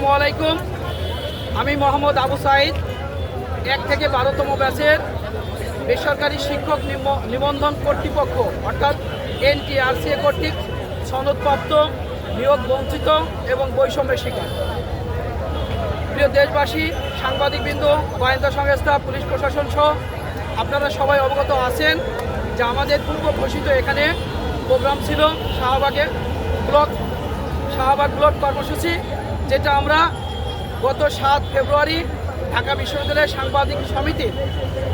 আসসালামু আলাইকুম। আমি মোহাম্মদ আবু সাইদ, এক থেকে বারোতম ব্যাচের বেসরকারি শিক্ষক নিবন্ধন কর্তৃপক্ষ, অর্থাৎ এনটিআরসিএ কর্তৃক সনদপ্রাপ্ত, নিয়োগ বঞ্চিত এবং বৈষম্যের শিকার। প্রিয় দেশবাসী, সাংবাদিকবৃন্দ, গোয়েন্দা সংস্থা, পুলিশ প্রশাসন সহ আপনারা সবাই অবগত আছেন যে আমাদের পূর্ব ঘোষিত এখানে প্রোগ্রাম ছিল শাহবাগে ব্লক, শাহবাগ ব্লক কর্মসূচি। যেটা আমরা গত সাত ফেব্রুয়ারি ঢাকা বিশ্ববিদ্যালয়ের সাংবাদিক সমিতির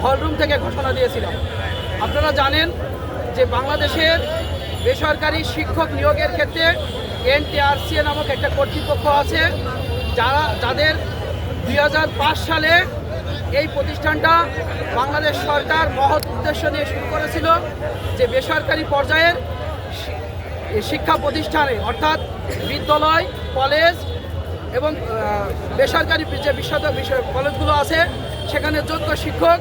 হলরুম থেকে ঘোষণা দিয়েছিলাম। আপনারা জানেন যে বাংলাদেশের বেসরকারি শিক্ষক নিয়োগের ক্ষেত্রে এনটিআরসিএ নামক একটা কর্তৃপক্ষ আছে, যারা, যাদের দুই হাজার পাঁচ সালে এই প্রতিষ্ঠানটা বাংলাদেশ সরকার মহৎ উদ্দেশ্য নিয়ে শুরু করেছিল যে বেসরকারি পর্যায়ের শিক্ষা প্রতিষ্ঠানে, অর্থাৎ বিদ্যালয়, কলেজ এবং বেসরকারি যে বিষয় কলেজগুলো আছে, সেখানে যোগ্য শিক্ষক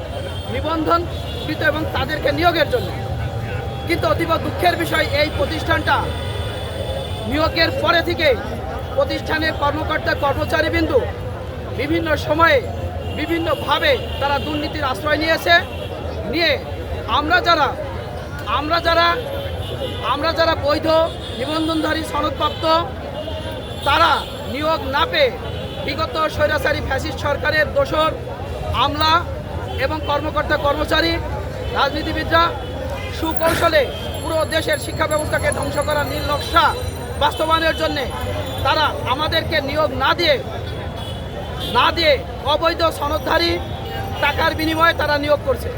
নিবন্ধনকৃত এবং তাদেরকে নিয়োগের জন্য। কিন্তু অতীব দুঃখের বিষয়, এই প্রতিষ্ঠানটা নিয়োগের পরে থেকে প্রতিষ্ঠানের কর্মকর্তা কর্মচারীবৃন্দু বিভিন্ন সময়ে বিভিন্নভাবে তারা দুর্নীতির আশ্রয় নিয়েছে। নিয়ে আমরা যারা আমরা যারা আমরা যারা বৈধ নিবন্ধনধারী সনদপ্রাপ্ত তারা নিয়োগ না পেয়ে বিগত স্বৈরাচারী ফ্যাসিস্ট সরকারের দোষর আমলা এবং কর্মকর্তা কর্মচারী, রাজনীতিবিদরা সুকৌশলে পুরো দেশের শিক্ষা ব্যবস্থাকে ধ্বংস করার নীল নকশা বাস্তবায়নের জন্যে তারা আমাদেরকে নিয়োগ না দিয়ে না দিয়ে অবৈধ সনদধারী টাকার বিনিময়ে তারা নিয়োগ করছে।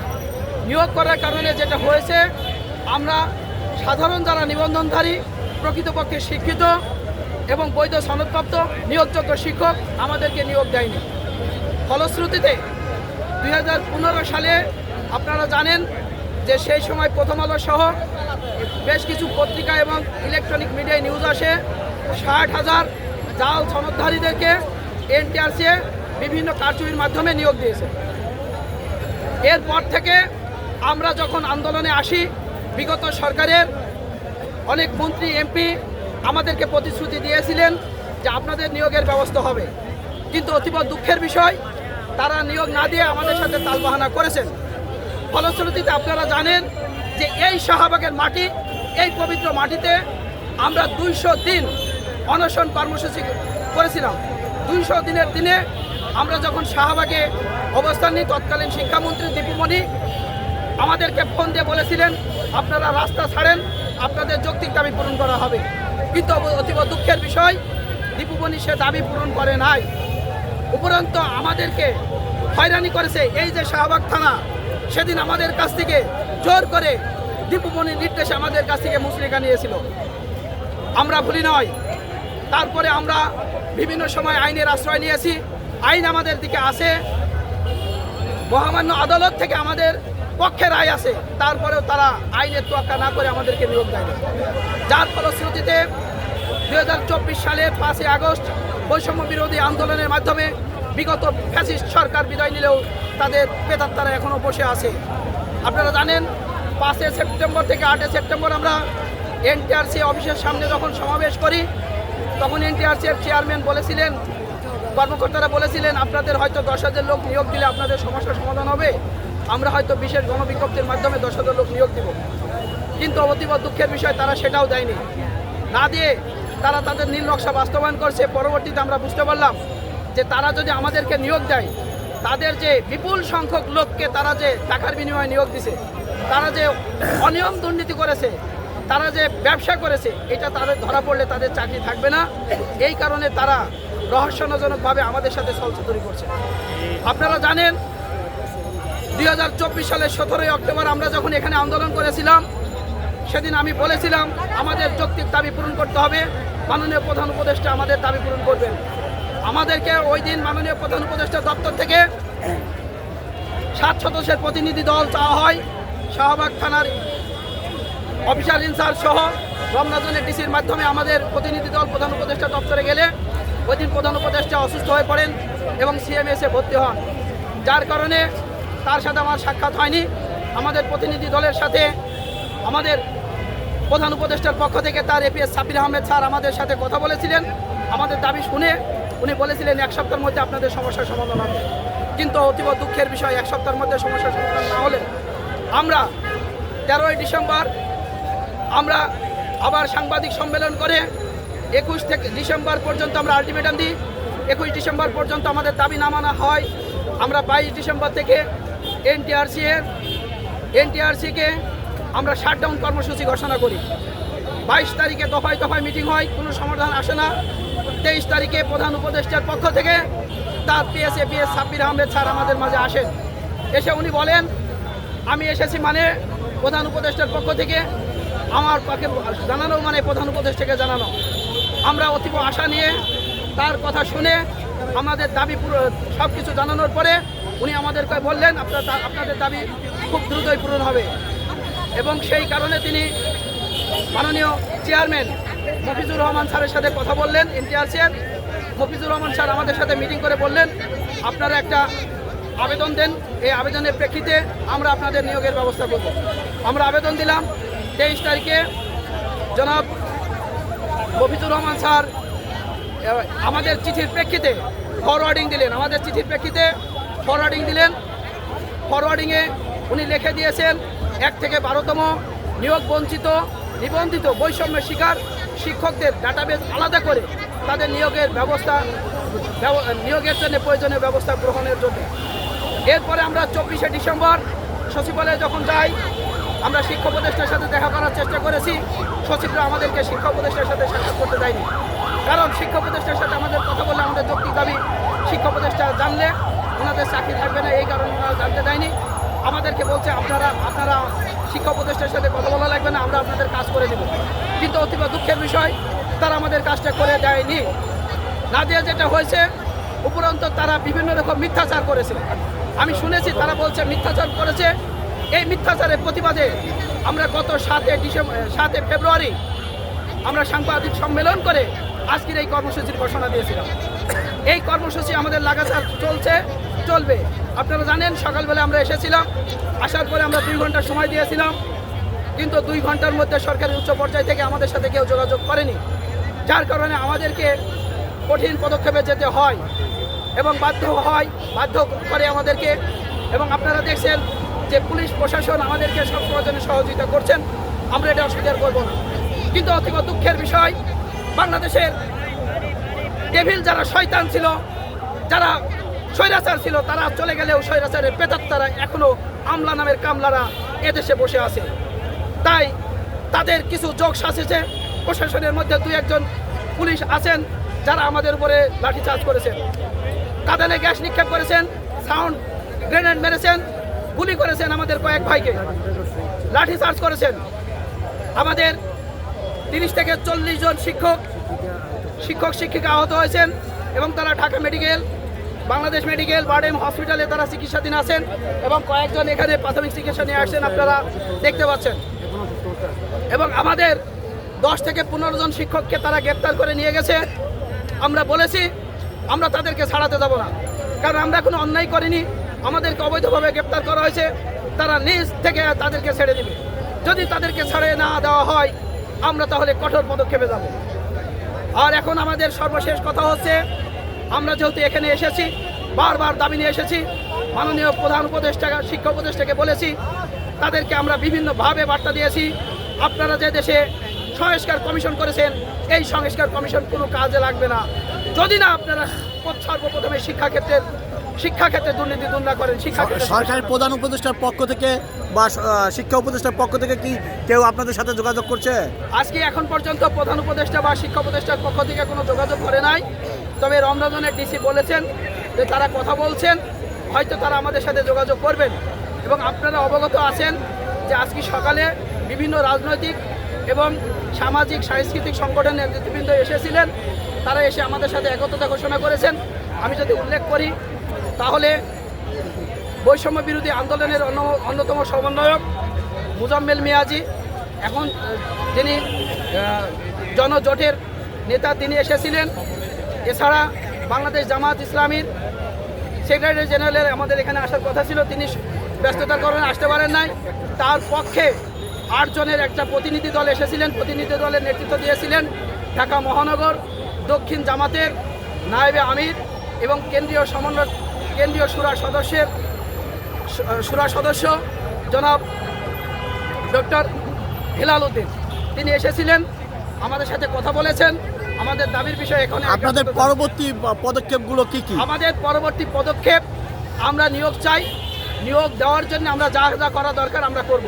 নিয়োগ করার কারণে যেটা হয়েছে, আমরা সাধারণ যারা নিবন্ধনধারী, প্রকৃতপক্ষে শিক্ষিত এবং বৈধ সনদপ্রাপ্ত নিয়োগযোগ্য শিক্ষক আমাদেরকে নিয়োগ দেয়নি। ফলশ্রুতিতে দু হাজার পনেরো সালে আপনারা জানেন যে সেই সময় প্রথম আলো সহ বেশ কিছু পত্রিকা এবং ইলেকট্রনিক মিডিয়ায় নিউজ আসে। ষাট হাজার জাল সনদধারীদেরকে এনটিআরসিএ বিভিন্ন কারচুপির মাধ্যমে নিয়োগ দিয়েছে। এরপর থেকে আমরা যখন আন্দোলনে আসি, বিগত সরকারের অনেক মন্ত্রী, এমপি আমাদেরকে প্রতিশ্রুতি দিয়েছিলেন যে আপনাদের নিয়োগের ব্যবস্থা হবে। কিন্তু অতীব দুঃখের বিষয়, তারা নিয়োগ না দিয়ে আমাদের সাথে তালবাহানা করেছেন। ফলশ্রুতিতে আপনারা জানেন যে এই শাহবাগের মাটি, এই পবিত্র মাটিতে আমরা দুইশো দিন অনশন কর্মসূচি করেছিলাম। দুইশো দিনের দিনে আমরা যখন শাহবাগে অবস্থান নিই, তৎকালীন শিক্ষামন্ত্রী দীপুমণি আমাদেরকে ফোন দিয়ে বলেছিলেন, আপনারা রাস্তা ছাড়েন, আপনাদের যৌক্তিক দাবি পূরণ করা হবে। কিন্তু অতীব দুঃখের বিষয় দীপুমণি সে দাবি পূরণ করে নাই। উপরন্ত আমাদেরকে হয়রানি করেছে এই যে শাহবাগ থানা। সেদিন আমাদের কাছ থেকে জোর করে দীপুবনির নির্দেশে আমাদের কাছ থেকে মুসলিকা নিয়েছিল। আমরা ভুলি নয়, তারপরে আমরা বিভিন্ন সময় আইনের আশ্রয় নিয়েছি। আইন আমাদের দিকে আসে মহামান্য আদালত থেকে আমাদের পক্ষে রায় আছে, তারপরেও তারা আইনের তোয়াক্কা না করে আমাদেরকে নিয়োগ দেয় যার ফলশ্রুতিতে দু হাজার চব্বিশ সালের পাঁচই আগস্ট বৈষম্য বিরোধী আন্দোলনের মাধ্যমে বিগত ফ্যাসিস্ট সরকার বিদায় নিলেও তাদের বেতার তারা এখনও বসে আছে। আপনারা জানেন পাঁচই সেপ্টেম্বর থেকে আটই সেপ্টেম্বর আমরা এনটিআরসি অফিসের সামনে যখন সমাবেশ করি, তখন এনটিআরসি এর চেয়ারম্যান বলেছিলেন কর্মকর্তারা বলেছিলেন, আপনাদের হয়তো দশ হাজার লোক নিয়োগ দিলে আপনাদের সমস্যার সমাধান হবে। আমরা হয়তো বিশেষ গণবিজ্ঞপ্তির মাধ্যমে দশ হাজার লোক নিয়োগ দিব। কিন্তু অতীব দুঃখের বিষয়, তারা সেটাও দেয়নি। না দিয়ে তারা তাদের নীল নকশা বাস্তবায়ন করছে, পরবর্তীতে আমরা বুঝতে পারলাম যে তারা যদি আমাদেরকে নিয়োগ দেয়, তাদের যে বিপুল সংখ্যক লোককে তারা যে টাকার বিনিময়ে নিয়োগ দিছে, তারা যে অনিয়ম দুর্নীতি করেছে, তারা যে ব্যবসা করেছে, এটা তাদের ধরা পড়লে তাদের চাকরি থাকবে না। এই কারণে তারা রহস্যজনকভাবে আমাদের সাথে চলচতুরি করছে। আপনারা জানেন, দুই হাজার চব্বিশ সালের সতেরোই অক্টোবর আমরা যখন এখানে আন্দোলন করেছিলাম, সেদিন আমি বলেছিলাম, আমাদের যৌক্তিক দাবি পূরণ করতে হবে, মাননীয় প্রধান উপদেষ্টা আমাদের দাবি পূরণ করবেন। আমাদেরকে ওই দিন মাননীয় প্রধান উপদেষ্টা দপ্তর থেকে সাত সদস্যের প্রতিনিধি দল চাওয়া হয়, শাহবাগ থানার অফিসার ইনচার্জ সহ রমনাজনের ডিসির মাধ্যমে আমাদের প্রতিনিধি দল প্রধান উপদেষ্টা দপ্তরে গেলে ওই দিন প্রধান উপদেষ্টা অসুস্থ হয়ে পড়েন এবং সিএমএসে ভর্তি হন। যার কারণে তার সাথে আমার সাক্ষাৎ হয়নি। আমাদের প্রতিনিধি দলের সাথে আমাদের প্রধান উপদেষ্টার পক্ষ থেকে তার এপিএস সাবির আহমেদ স্যার আমাদের সাথে কথা বলেছিলেন। আমাদের দাবি শুনে উনি বলেছিলেন, এক সপ্তাহের মধ্যে আপনাদের সমস্যার সমাধান হবে। কিন্তু অতীব দুঃখের বিষয়, এক সপ্তাহের মধ্যে সমস্যার সমাধান না হলে আমরা তেরোই ডিসেম্বর আমরা আবার সাংবাদিক সম্মেলন করে একুশ থেকে ডিসেম্বর পর্যন্ত আমরা আলটিমেটাম দিই। একুশ ডিসেম্বর পর্যন্ত আমাদের দাবি নামানো হয়। আমরা বাইশ ডিসেম্বর থেকে এনটিআরসি এর এনটিআরসিকে আমরা শাটডাউন কর্মসূচি ঘোষণা করি। বাইশ তারিখে দফায় দফায় মিটিং হয়, কোনো সমাধান আসে না। তেইশ তারিখে প্রধান উপদেষ্টার পক্ষ থেকে তার PSA, PS Sabbir Ahmed sir আমাদের মাঝে আসেন। এসে উনি বলেন, আমি এসেছি মানে প্রধান উপদেষ্টার পক্ষ থেকে। আমার পক্ষে জানানো মানে প্রধান উপদেষ্টাকে জানানো। আমরা অতীব আশা নিয়ে তার কথা শুনে আমাদের দাবি পুরো সব কিছু জানানোর পরে উনি আমাদেরকে বললেন, আপনার আপনাদের দাবি খুব দ্রুতই পূরণ হবে। এবং সেই কারণে তিনি মাননীয় চেয়ারম্যান মফিজুর রহমান স্যারের সাথে কথা বললেন এনটিআরসির মফিজুর রহমান স্যার আমাদের সাথে মিটিং করে বললেন, আপনারা একটা আবেদন দেন, এই আবেদনের প্রেক্ষিতে আমরা আপনাদের নিয়োগের ব্যবস্থা করব। আমরা আবেদন দিলাম তেইশ তারিখে। জনাব মফিজুর রহমান স্যার আমাদের চিঠির প্রেক্ষিতে ফরওয়ার্ডিং দিলেন, আমাদের চিঠির প্রেক্ষিতে ফরওয়ার্ডিং দিলেন। ফরওয়ার্ডিংয়ে উনি লিখে দিয়েছেন, এক থেকে বারোতম নিয়োগ বঞ্চিত, নিবন্ধিত বৈষম্যের শিকার শিক্ষকদের ডাটাবেস আলাদা করে তাদের নিয়োগের ব্যবস্থা, ব্যব- নিয়োগের জন্য প্রয়োজনীয় ব্যবস্থা গ্রহণের জন্য। এরপরে আমরা চব্বিশে ডিসেম্বর সচিবালয়ে যখন যাই, আমরা শিক্ষা উপদেষ্টার সাথে দেখা করার চেষ্টা করেছি। সচিবরা আমাদেরকে শিক্ষা উপদেষ্টার সাথে সাক্ষাৎ করতে দেয়নি। কারণ শিক্ষা উপদেষ্টার সাথে আমাদের কথা বলে আমাদের যৌক্তিক দাবি, শিক্ষা উপদেষ্টা জানলে ওনাদের চাকরি থাকবে না, এই কারণে ওনারা জানতে দেয়নি। আমাদেরকে বলছে, আপনারা আপনারা শিক্ষা উপদেষ্টার সাথে কথা বলা লাগবে না, আমরা আপনাদের কাজ করে দেব। কিন্তু অতীব দুঃখের বিষয়, তারা আমাদের কাজটা করে দেয়নি। না দিয়ে যেটা হয়েছে, উপরন্ত তারা বিভিন্ন রকম মিথ্যাচার করেছে। আমি শুনেছি, তারা বলছে মিথ্যাচার করেছে। এই মিথ্যাচারের প্রতিবাদে আমরা গত সাতে ডিসেম্বর সাতে ফেব্রুয়ারি আমরা সাংবাদিক সম্মেলন করে আজকের এই কর্মসূচির ঘোষণা দিয়েছিলাম। এই কর্মসূচি আমাদের লাগাতার চলছে, চলবে। আপনারা জানেন, সকালবেলা আমরা এসেছিলাম, আসার পরে আমরা দুই ঘণ্টা সময় দিয়েছিলাম, কিন্তু দুই ঘণ্টার মধ্যে সরকারের উচ্চ পর্যায় থেকে আমাদের সাথে কেউ যোগাযোগ করেনি। যার কারণে আমাদেরকে কঠিন পদক্ষেপে যেতে হয় এবং বাধ্য হয়, বাধ্য করে আমাদেরকে। এবং আপনারা দেখছেন যে পুলিশ প্রশাসন আমাদেরকে সব প্রয়োজনে সহযোগিতা করছেন, আমরা এটা অস্বীকার করব না। কিন্তু অতীব দুঃখের বিষয়, বাংলাদেশের টেবিল যারা শয়তান ছিল, যারা স্বৈরাচার ছিল, তারা চলে গেলেও স্বৈরাচারের পেতাত্তারা এখনও আমলা নামের কামলারা এদেশে বসে আছে। তাই তাদের কিছু যোগ সাজেছে, প্রশাসনের মধ্যে দুই একজন পুলিশ আছেন, যারা আমাদের উপরে লাঠিচার্জ করেছেন। কাঁদানে গ্যাস নিক্ষেপ করেছেন, সাউন্ড গ্রেনেড মেরেছেন গুলি করেছেন আমাদের কয়েক ভাইকে। লাঠি চার্জ করেছেন। আমাদের তিরিশ থেকে চল্লিশ জন শিক্ষক শিক্ষক, শিক্ষিকা আহত হয়েছেন এবং তারা Dhaka medical, Bangladesh medical, BIRDEM হসপিটালে তারা চিকিৎসাধীন আছেন এবং কয়েকজন এখানে প্রাথমিক চিকিৎসা নিয়ে আসছেন আপনারা দেখতে পাচ্ছেন। এবং আমাদের দশ থেকে পনেরো জন শিক্ষককে তারা গ্রেপ্তার করে নিয়ে গেছে। আমরা বলেছি, আমরা তাদেরকে ছাড়াতে যাব না। কারণ আমরা কোনো অন্যায় করিনি। আমাদেরকে অবৈধভাবে গ্রেপ্তার করা হয়েছে, তারা নিজ থেকে তাদেরকে ছেড়ে দিবে। যদি তাদেরকে ছেড়ে না দেওয়া হয়, আমরা তাহলে কঠোর পদক্ষেপে যাব। আর এখন আমাদের সর্বশেষ কথা হচ্ছে, আমরা যেহেতু এখানে এসেছি, বারবার দাবি নিয়ে এসেছি, মাননীয় প্রধান উপদেষ্টা, শিক্ষা উপদেষ্টাকে বলেছি, তাদেরকে আমরা বিভিন্নভাবে বার্তা দিয়েছি। আপনারা যে দেশে সংস্কার কমিশন করেছেন, এই সংস্কার কমিশন কোনো কাজে লাগবে না। যদি না আপনারা সর্বপ্রথমে শিক্ষাক্ষেত্রের শিক্ষাক্ষেত্রে দুর্নীতি দূর না করেন শিক্ষাক্ষেত্রে সরকারের প্রধান উপদেষ্টার পক্ষ থেকে বা শিক্ষা উপদেষ্টার পক্ষ থেকে কি কেউ আপনাদের সাথে যোগাযোগ করছে? আজকে এখন পর্যন্ত প্রধান উপদেষ্টা বা শিক্ষা উপদেষ্টার পক্ষ থেকে কোনো যোগাযোগ করে নাই। তবে রমজানের ডিসি বলেছেন যে তারা কথা বলছেন হয়তো তারা আমাদের সাথে যোগাযোগ করবেন। এবং আপনারা অবগত আছেন যে আজকে সকালে বিভিন্ন রাজনৈতিক এবং সামাজিক সাংস্কৃতিক সংগঠনের নেতৃবৃন্দ এসেছিলেন। তারা এসে আমাদের সাথে একত্রতা ঘোষণা করেছেন। আমি যদি উল্লেখ করি তাহলে বৈষম্য বিরোধী আন্দোলনের অন্য- অন্যতম সমন্বয়ক মুজাম্মেল মিয়াজি, এখন যিনি জনজোটের নেতা, তিনি এসেছিলেন। এছাড়া বাংলাদেশ জামাত ইসলামীর সেক্রেটারি জেনারেলের আমাদের এখানে আসার কথা ছিল, তিনি ব্যস্ততার কারণে আসতে পারেন নাই। তার পক্ষে আটজনের একটা প্রতিনিধি দল এসেছিলেন, প্রতিনিধি দলের নেতৃত্ব দিয়েছিলেন ঢাকা মহানগর, দক্ষিণ জামাতের নায়েবে আমির এবং কেন্দ্রীয় সমন্বয় কেন্দ্রীয় সুরা সদস্যের সুরা সদস্য জনাব ডক্টর হেলাল উদ্দিন। তিনি এসেছিলেন আমাদের সাথে কথা বলেছেন আমাদের দাবির বিষয়ে এখানে আপনাদের পরবর্তী পদক্ষেপগুলো কি কি? আমাদের পরবর্তী পদক্ষেপ আমরা নিয়োগ চাই নিয়োগ দেওয়ার জন্য আমরা যা যা করা দরকার আমরা করব।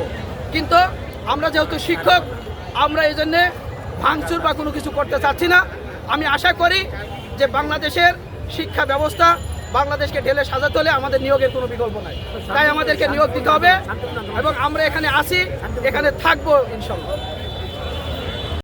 কিন্তু আমরা যেহেতু শিক্ষক আমরা এই জন্যে ভাঙচুর বা কোনো কিছু করতে চাচ্ছি না। আমি আশা করি যে বাংলাদেশের শিক্ষা ব্যবস্থা বাংলাদেশকে ঢেলে সাজাতে হলে আমাদের নিয়োগের কোনো বিকল্প নাই। তাই আমাদেরকে নিয়োগ দিতে হবে এবং আমরা এখানে আসি, এখানে থাকব ইনশাল্লাহ।